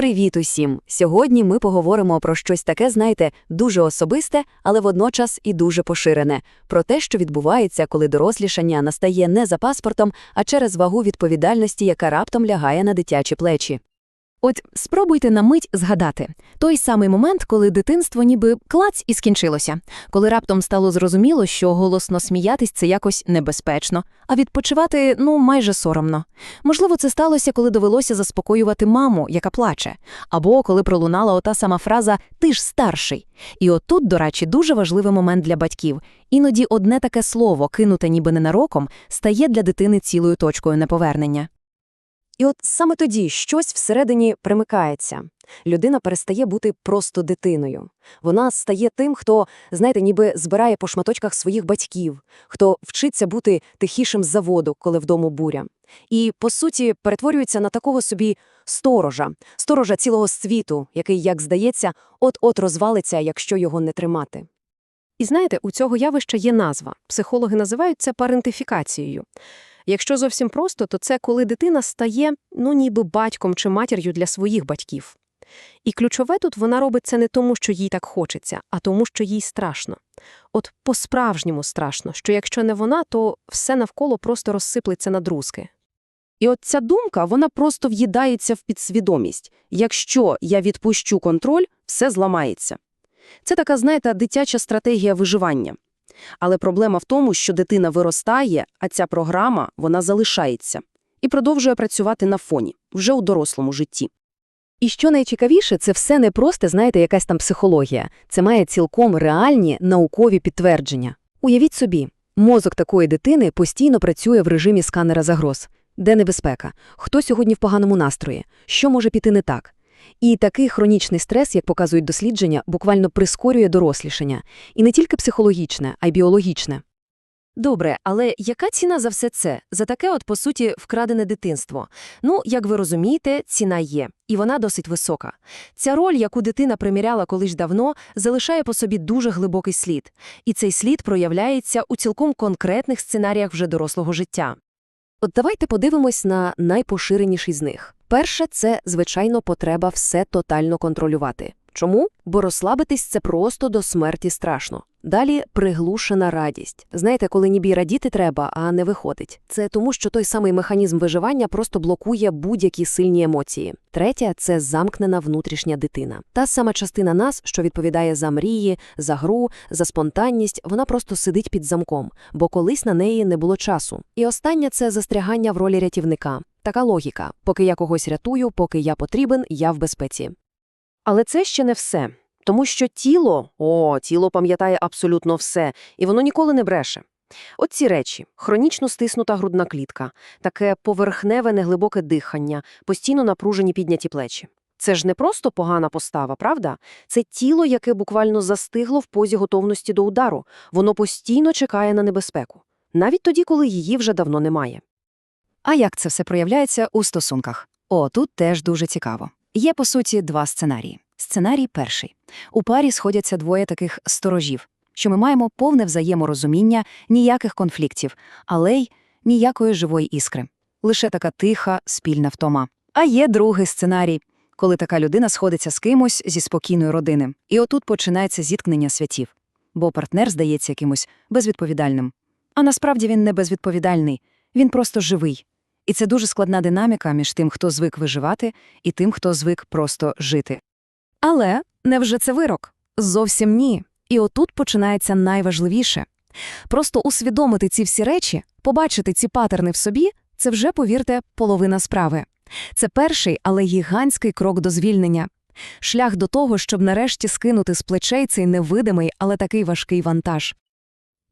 Привіт усім! Сьогодні ми поговоримо про щось таке, знаєте, дуже особисте, але водночас і дуже поширене про те, що відбувається, коли дорослішання настає не за паспортом, а через вагу відповідальності, яка раптом лягає на дитячі плечі. От спробуйте на мить згадати той самий момент, коли дитинство ніби клац і скінчилося, коли раптом стало зрозуміло, що голосно сміятись це якось небезпечно, а відпочивати ну майже соромно. Можливо, це сталося, коли довелося заспокоювати маму, яка плаче, або коли пролунала ота сама фраза Ти ж старший. І отут, до речі, дуже важливий момент для батьків. Іноді одне таке слово, кинуте ніби ненароком, стає для дитини цілою точкою неповернення. І от саме тоді щось всередині примикається. Людина перестає бути просто дитиною. Вона стає тим, хто, знаєте, ніби збирає по шматочках своїх батьків, хто вчиться бути тихішим з заводу, коли вдома буря. І, по суті, перетворюється на такого собі сторожа, сторожа цілого світу, який, як здається, от-от розвалиться, якщо його не тримати. І знаєте, у цього явища є назва. Психологи називають це парентифікацією. Якщо зовсім просто, то це коли дитина стає, ну ніби батьком чи матір'ю для своїх батьків. І ключове тут вона робить це не тому, що їй так хочеться, а тому, що їй страшно. От по-справжньому страшно, що якщо не вона, то все навколо просто розсиплеться на друзки. І от ця думка, вона просто в'їдається в підсвідомість. Якщо я відпущу контроль, все зламається. Це така, знаєте, дитяча стратегія виживання. Але проблема в тому, що дитина виростає, а ця програма, вона залишається. І продовжує працювати на фоні, вже у дорослому житті. І що найцікавіше, це все не просто, знаєте, якась там психологія. Це має цілком реальні наукові підтвердження. Уявіть собі, мозок такої дитини постійно працює в режимі сканера загроз. Де небезпека? Хто сьогодні в поганому настрої? Що може піти не так? І такий хронічний стрес, як показують дослідження, буквально прискорює дорослішання. І не тільки психологічне, а й біологічне. Добре, але яка ціна за все це? За таке, от, по суті, вкрадене дитинство? Ну, як ви розумієте, ціна є, і вона досить висока. Ця роль, яку дитина приміряла колись давно, залишає по собі дуже глибокий слід. І цей слід проявляється у цілком конкретних сценаріях вже дорослого життя. От давайте подивимось на найпоширеніший з них. Перше – це, звичайно, потреба все тотально контролювати. Чому? Бо розслабитись – це просто до смерті страшно. Далі приглушена радість. Знаєте, коли ніби радіти треба, а не виходить. Це тому, що той самий механізм виживання просто блокує будь-які сильні емоції. Третє – це замкнена внутрішня дитина. Та сама частина нас, що відповідає за мрії, за гру, за спонтанність, вона просто сидить під замком, бо колись на неї не було часу. І останнє – це застрягання в ролі рятівника. Така логіка. Поки я когось рятую, поки я потрібен, я в безпеці. Але це ще не все. Тому що тіло, о, тіло пам'ятає абсолютно все, і воно ніколи не бреше. От ці речі – хронічно стиснута грудна клітка, таке поверхневе неглибоке дихання, постійно напружені підняті плечі. Це ж не просто погана постава, правда? Це тіло, яке буквально застигло в позі готовності до удару. Воно постійно чекає на небезпеку. Навіть тоді, коли її вже давно немає. А як це все проявляється у стосунках? О, тут теж дуже цікаво. Є, по суті, два сценарії. Сценарій перший. У парі сходяться двоє таких сторожів, що ми маємо повне взаєморозуміння, ніяких конфліктів, але й ніякої живої іскри. Лише така тиха, спільна втома. А є другий сценарій, коли така людина сходиться з кимось зі спокійної родини. І отут починається зіткнення святів. Бо партнер здається якимось безвідповідальним. А насправді він не безвідповідальний, він просто живий. І це дуже складна динаміка між тим, хто звик виживати, і тим, хто звик просто жити. Але невже це вирок? Зовсім ні. І отут починається найважливіше. Просто усвідомити ці всі речі, побачити ці патерни в собі це вже, повірте, половина справи. Це перший, але гігантський крок до звільнення. Шлях до того, щоб нарешті скинути з плечей цей невидимий, але такий важкий вантаж.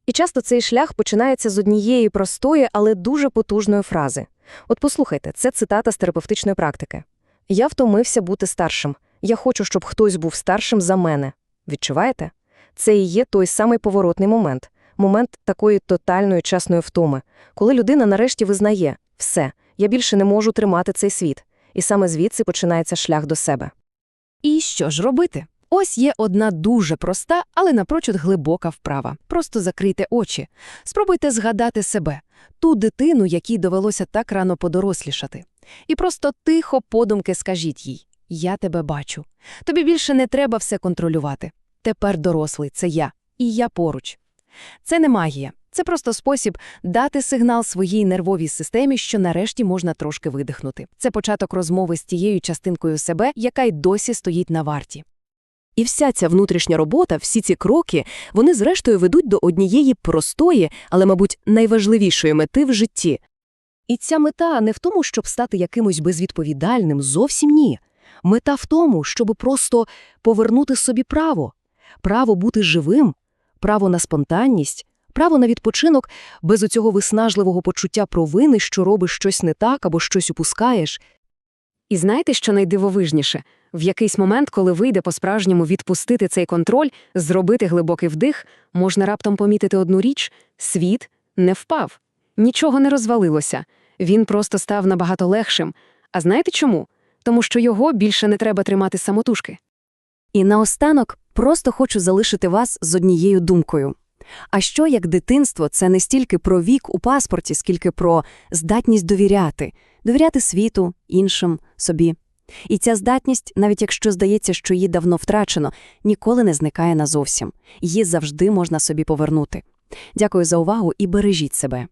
І часто цей шлях починається з однієї простої, але дуже потужної фрази. От послухайте, це цитата з терапевтичної практики. «Я втомився бути старшим. Я хочу, щоб хтось був старшим за мене». Відчуваєте? Це і є той самий поворотний момент. Момент такої тотальної чесної втоми, коли людина нарешті визнає «все, я більше не можу тримати цей світ». І саме звідси починається шлях до себе. І що ж робити? Ось є одна дуже проста, але напрочуд глибока вправа. Просто закрийте очі. Спробуйте згадати себе, ту дитину, якій довелося так рано подорослішати. І просто тихо подумки скажіть їй Я тебе бачу. Тобі більше не треба все контролювати. Тепер дорослий це я, і я поруч. Це не магія, це просто спосіб дати сигнал своїй нервовій системі, що нарешті можна трошки видихнути. Це початок розмови з тією частинкою себе, яка й досі стоїть на варті. І вся ця внутрішня робота, всі ці кроки, вони зрештою ведуть до однієї простої, але, мабуть, найважливішої мети в житті. І ця мета не в тому, щоб стати якимось безвідповідальним, зовсім ні. Мета в тому, щоб просто повернути собі право. Право бути живим, право на спонтанність, право на відпочинок без оцього виснажливого почуття провини, що робиш щось не так або щось упускаєш. І знаєте, що найдивовижніше? В якийсь момент, коли вийде по-справжньому відпустити цей контроль, зробити глибокий вдих, можна раптом помітити одну річ – світ не впав. Нічого не розвалилося. Він просто став набагато легшим. А знаєте чому? Тому що його більше не треба тримати самотужки. І наостанок просто хочу залишити вас з однією думкою. А що як дитинство це не стільки про вік у паспорті, скільки про здатність довіряти, довіряти світу, іншим, собі. І ця здатність, навіть якщо здається, що її давно втрачено, ніколи не зникає назовсім. Її завжди можна собі повернути. Дякую за увагу і бережіть себе.